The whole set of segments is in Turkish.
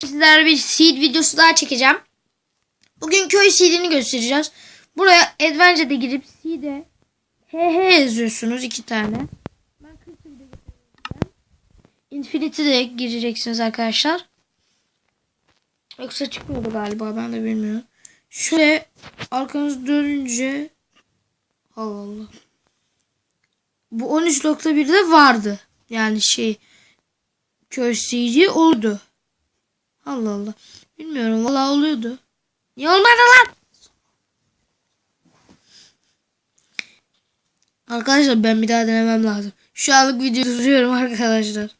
sizlerle bir seed videosu daha çekeceğim. Bugün köy seedini göstereceğiz. Buraya Adventure'da girip seed'e HH yazıyorsunuz iki tane. Ben. Infinity'de gireceksiniz arkadaşlar. Yoksa çıkmıyordu galiba ben de bilmiyorum. Şöyle arkanız dönünce Allah Allah. Bu 13.1'de vardı. Yani şey köy seedi oldu. Allah Allah. Bilmiyorum valla oluyordu. Niye olmadı lan? Arkadaşlar ben bir daha denemem lazım. Şu anlık video duruyorum arkadaşlar.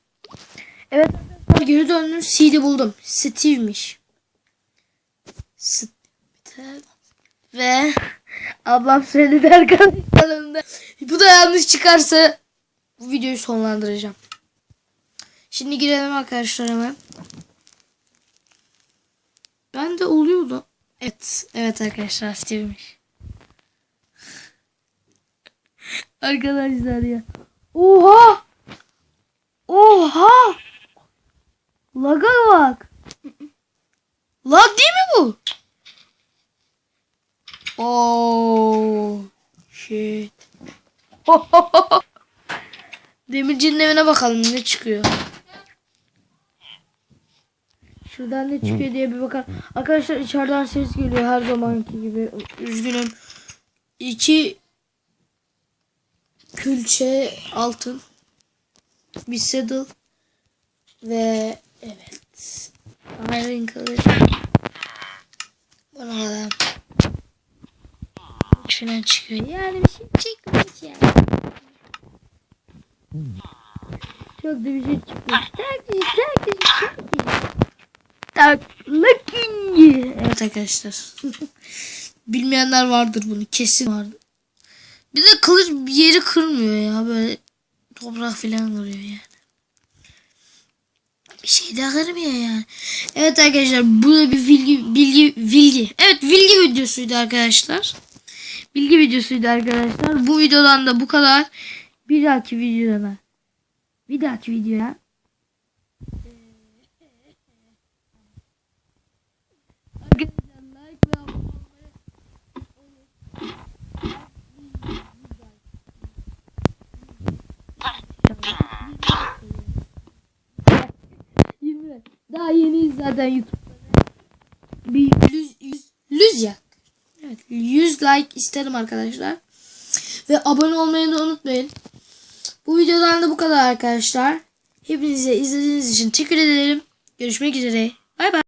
Evet arkadaşlar geri döndüm. CD buldum. Steve'miş. Steve. Ve ablam söyledi arkadaşlarımda. Bu da yanlış çıkarsa bu videoyu sonlandıracağım. Şimdi girelim arkadaşlar hemen. Ben de oluyordu. Evet. Arkadaşlar Steve'miş. arkadaşlar ya. Oha! Oha! Laga bak. Lag değil mi bu? Oh shit. Demircinin evine bakalım ne çıkıyor. Şuradan ne çıkıyor diye bir bakar. Arkadaşlar içeriden ses geliyor her zamanki gibi. Üzgünüm. İki külçe altın. Bir saddle. Ve evet. Iron kılıç. Bana adam. Şuna çıkıyor. Yani bir şey çıkmış yani. Çok da bir şey çıkmış. Tak tak tak. Arkadaşlar. Bilmeyenler vardır bunu. Kesin vardır. Bir de kılıç bir yeri kırmıyor ya. Böyle toprak falan kırıyor yani. Bir şey daha kırmıyor yani. Evet arkadaşlar bu da bir bilgi bilgi bilgi. Evet bilgi videosuydu arkadaşlar. Bilgi videosuydu arkadaşlar. Bu videodan da bu kadar. Bir dahaki videoda bir dahaki videoya Arkadaşlar like ve abone olmayı unutmayın. Daha yeniyiz zaten YouTube'da. Bir yüz, yüz, yüz yak. Evet 100 like isterim arkadaşlar. Ve abone olmayı da unutmayın. Bu videodan da bu kadar arkadaşlar. Hepinize izlediğiniz için teşekkür ederim. Görüşmek üzere. Bay bay.